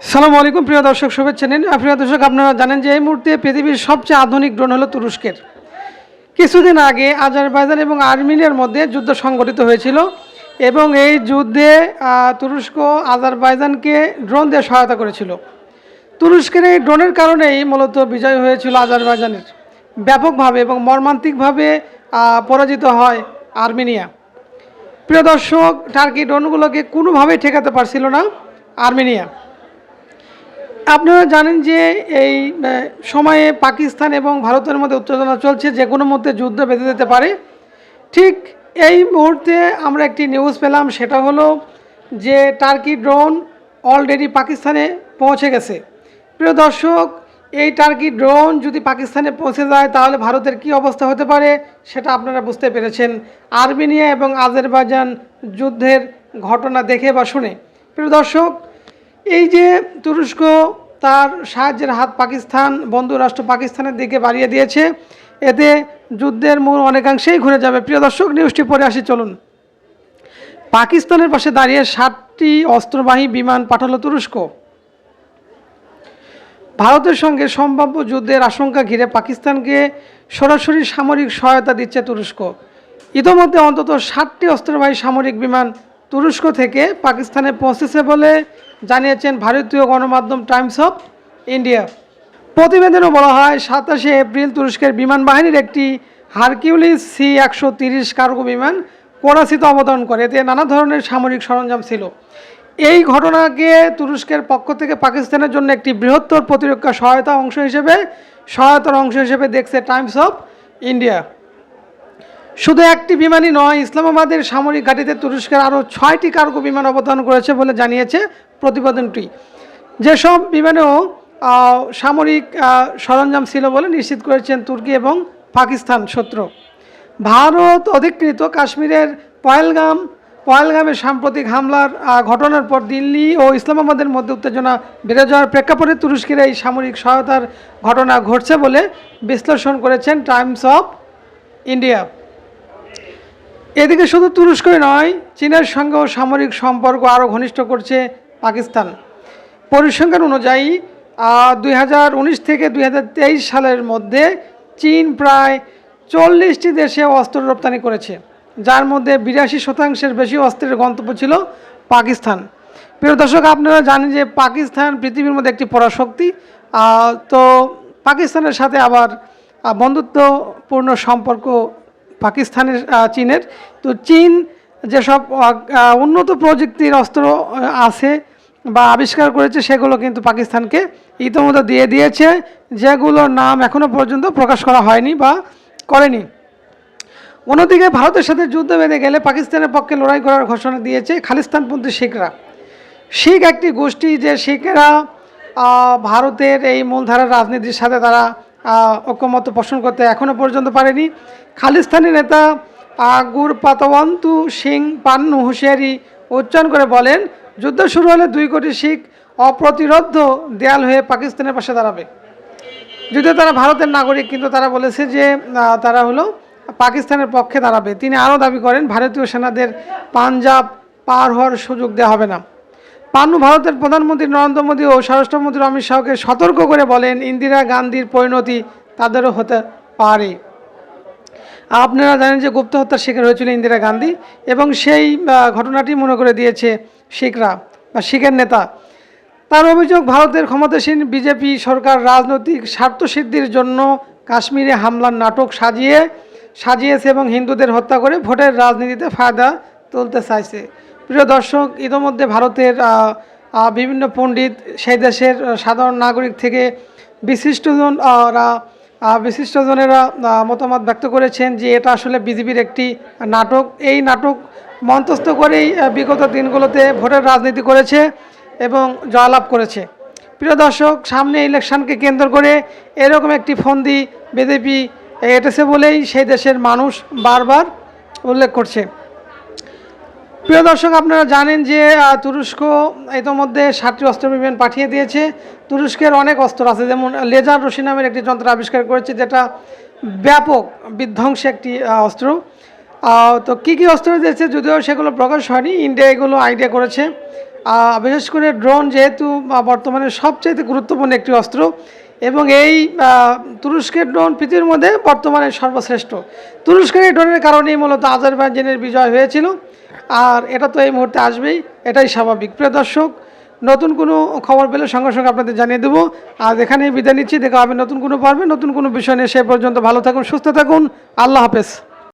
সালামু আলাইকুম, প্রিয় দর্শক, শুভেচ্ছা নিন। প্রিয় দর্শক, আপনারা জানেন যে এই মুহূর্তে পৃথিবীর সবচেয়ে আধুনিক ড্রোন হলো তুরস্কের। কিছুদিন আগে আজারবাইজান এবং আর্মেনিয়ার মধ্যে যুদ্ধ সংগঠিত হয়েছিল এবং এই যুদ্ধে তুরস্ক আজারবাইজানকে ড্রোন দিয়ে সহায়তা করেছিল। তুরস্কের এই ড্রোনের কারণেই মূলত বিজয় হয়েছিল আজারবাইজানের। ব্যাপকভাবে এবং মর্মান্তিকভাবে পরাজিত হয় আর্মেনিয়া। প্রিয় দর্শক, টার্কি ড্রোনগুলোকে কোনোভাবেই ঠেকাতে পারছিল না আর্মেনিয়া। আপনারা জানেন যে এই সময়ে পাকিস্তান এবং ভারতের মধ্যে উত্তেজনা চলছে, যে কোনো মধ্যে যুদ্ধ বেঁধে যেতে পারে। ঠিক এই মুহূর্তে আমরা একটি নিউজ পেলাম, সেটা হলো যে টার্কি ড্রোন অলরেডি পাকিস্তানে পৌঁছে গেছে। প্রিয় দর্শক, এই টার্কি ড্রোন যদি পাকিস্তানে পৌঁছে যায়, তাহলে ভারতের কি অবস্থা হতে পারে, সেটা আপনারা বুঝতে পেরেছেন। আর্মেনিয়া এবং আজারবাইজান যুদ্ধের ঘটনা দেখে বা শুনে। প্রিয় দর্শক এই যে তুরস্ক তার সাহায্যের হাত পাকিস্তান, বন্ধু রাষ্ট্র পাকিস্তানের দিকে বাড়িয়ে দিয়েছে, এতে যুদ্ধের মূল অনেকাংশেই ঘুরে যাবে। প্রিয় দর্শক নিউজটি পরে আসি, চলুন। পাকিস্তানের পাশে দাঁড়িয়ে ষাটটি অস্ত্রবাহী বিমান পাঠালো তুরস্ক। ভারতের সঙ্গে সম্ভাব্য যুদ্ধের আশঙ্কা ঘিরে পাকিস্তানকে সরাসরি সামরিক সহায়তা দিচ্ছে তুরস্ক। ইতোমধ্যে অন্তত ষাটটি অস্ত্রবাহী সামরিক বিমান তুরস্ক থেকে পাকিস্তানে পৌঁছেছে বলে জানিয়েছেন ভারতীয় গণমাধ্যম টাইমস অফ ইন্ডিয়া। প্রতিবেদনে বলা হয়, সাতাশে এপ্রিল তুরস্কের বিমান বাহিনীর একটি হারকিউলিস সি একশো তিরিশ কার্গো বিমান করাচিতে অবতরণ করে। এতে নানা ধরনের সামরিক সরঞ্জাম ছিল। এই ঘটনাকে তুরস্কের পক্ষ থেকে পাকিস্তানের জন্য একটি বৃহত্তর প্রতিরক্ষা সহায়তা অংশ হিসেবে, সহায়তার অংশ হিসেবে দেখছে টাইমস অফ ইন্ডিয়া। শুধু একটি বিমানই নয়, ইসলামাবাদের সামরিক ঘাঁটিতে তুরস্কের আরও ছয়টি কার্গো বিমান অবতরণ করেছে বলে জানিয়েছে প্রতিবেদনটি। যেসব বিমানেও সামরিক সরঞ্জাম ছিল বলে নিশ্চিত করেছেন তুর্কি এবং পাকিস্তান সূত্র ভারত অধিকৃত কাশ্মীরের পয়েলগাম পয়েলগামের সাম্প্রতিক হামলার ঘটনার পর দিল্লি ও ইসলামাবাদের মধ্যে উত্তেজনা বেড়ে যাওয়ার প্রেক্ষাপটে তুরস্কের এই সামরিক সহায়তার ঘটনা ঘটছে বলে বিশ্লেষণ করেছেন টাইমস অফ ইন্ডিয়া। এদিকে শুধু তুরস্কই নয়, চীনের সঙ্গেও সামরিক সম্পর্ক আরও ঘনিষ্ঠ করছে পাকিস্তান। পরিসংখ্যান অনুযায়ী দুই হাজার উনিশ থেকে দুই হাজার তেইশ সালের মধ্যে চীন প্রায় চল্লিশটি দেশে অস্ত্র রপ্তানি করেছে, যার মধ্যে বিরাশি শতাংশের বেশি অস্ত্রের গন্তব্য ছিল পাকিস্তান। প্রিয় দর্শক, আপনারা জানেন যে পাকিস্তান পৃথিবীর মধ্যে একটি পরাশক্তি তো পাকিস্তানের সাথে আবার বন্ধুত্বপূর্ণ সম্পর্ক পাকিস্তানের চীনের। তো চীন যেসব উন্নত প্রযুক্তির অস্ত্র আছে বা আবিষ্কার করেছে, সেগুলো কিন্তু পাকিস্তানকে ইতিমধ্যে দিয়ে দিয়েছে, যেগুলোর নাম এখনও পর্যন্ত প্রকাশ করা হয়নি বা করেনি। অন্যদিকে ভারতের সাথে যুদ্ধ বেঁধে গেলে পাকিস্তানের পক্ষে লড়াই করার ঘোষণা দিয়েছে খালিস্তানপন্থী শিখরা। শিখ একটি গোষ্ঠী যে শিখেরা ভারতের এই মূলধারার রাজনীতির সাথে তারা ঐক্যমত পোষণ করতে এখনও পর্যন্ত পারেনি। খালিস্তানি নেতা আহ, গুর পাতওয়ান্তু সিং পান্নু হুঁশিয়ারি উচ্চারণ করে বলেন যুদ্ধ শুরু হলে দুই কোটি শিখ অপ্রতিরোধ দেয়াল হয়ে পাকিস্তানের পাশে দাঁড়াবে। যদিও তারা ভারতের নাগরিক কিন্তু তারা বলেছে যে তারা হলো পাকিস্তানের পক্ষে দাঁড়াবে। তিনি আরও দাবি করেন ভারতীয় সেনাদের পাঞ্জাব পার হওয়ার সুযোগ দেওয়া হবে না। পান্নু ভারতের প্রধানমন্ত্রী নরেন্দ্র মোদী ও স্বরাষ্ট্রমন্ত্রী অমিত শাহকে সতর্ক করে বলেন, ইন্দিরা গান্ধীর পরিণতি তাদেরও হতে পারে। আপনারা জানেন যে গুপ্ত হত্যার শিকার হয়েছিল ইন্দিরা গান্ধী এবং সেই ঘটনাটি মনে করে দিয়েছে শিখরা বা শিখের নেতা। তার অভিযোগ, ভারতের ক্ষমতাসীন বিজেপি সরকার রাজনৈতিক স্বার্থসিদ্ধির জন্য কাশ্মীরে হামলার নাটক সাজিয়ে, সাজিয়েছে এবং হিন্দুদের হত্যা করে ভোটের রাজনীতিতে ফায়দা তুলতে চাইছে। প্রিয় দর্শক ইতোমধ্যে ভারতের বিভিন্ন পণ্ডিত সেই দেশের সাধারণ নাগরিক থেকে বিশিষ্টজন আহ, রা আহ, বিশিষ্টজনেরা মতামত ব্যক্ত করেছেন যে এটা আসলে বিজেপির একটি নাটক। এই নাটক মন্তস্থ করেই বিগত দিনগুলোতে ভোটের রাজনীতি করেছে এবং জয়লাভ করেছে। প্রিয় দর্শক সামনে ইলেকশনকে কেন্দ্র করে এরকম একটি ফন্দি বিজেপি এটেছে বলেই সেই দেশের মানুষ বারবার উল্লেখ করছে। প্রিয় দর্শক, আপনারা জানেন যে তুরস্ক ইতোমধ্যে সাতটি অস্ত্র বিমান পাঠিয়ে দিয়েছে। তুরস্কের অনেক অস্ত্র আছে, যেমন লেজার রশি নামের একটি যন্ত্র আবিষ্কার করেছে, যেটা ব্যাপক বিধ্বংসী একটি অস্ত্র। তো কী কী অস্ত্র দিয়েছে যদিও সেগুলো প্রকাশ হয়নি, ইন্ডিয়া এগুলো আইডিয়া করেছে। বিশেষ করে ড্রোন যেহেতু বর্তমানে সবচাইতে গুরুত্বপূর্ণ একটি অস্ত্র। এবং এই তুরস্কের ড্রোন পৃথিবীর মধ্যে বর্তমানে সর্বশ্রেষ্ঠ। তুরস্কের এই ড্রোনের কারণেই মূলত আজারবাইজানের বিজয় হয়েছিল। আর এটা তো এই মুহূর্তে আসবেই, এটাই স্বাভাবিক। প্রিয় দর্শক, নতুন কোনো খবর পেলে সঙ্গে সঙ্গে আপনাদের জানিয়ে দেবো। আর এখানেই বিদায় নিচ্ছি, দেখা হবে নতুন কোনো পর্বে। নতুন কোনো বিষয় নিয়ে সে পর্যন্ত ভালো থাকুন, সুস্থ থাকুন। আল্লাহ হাফেজ।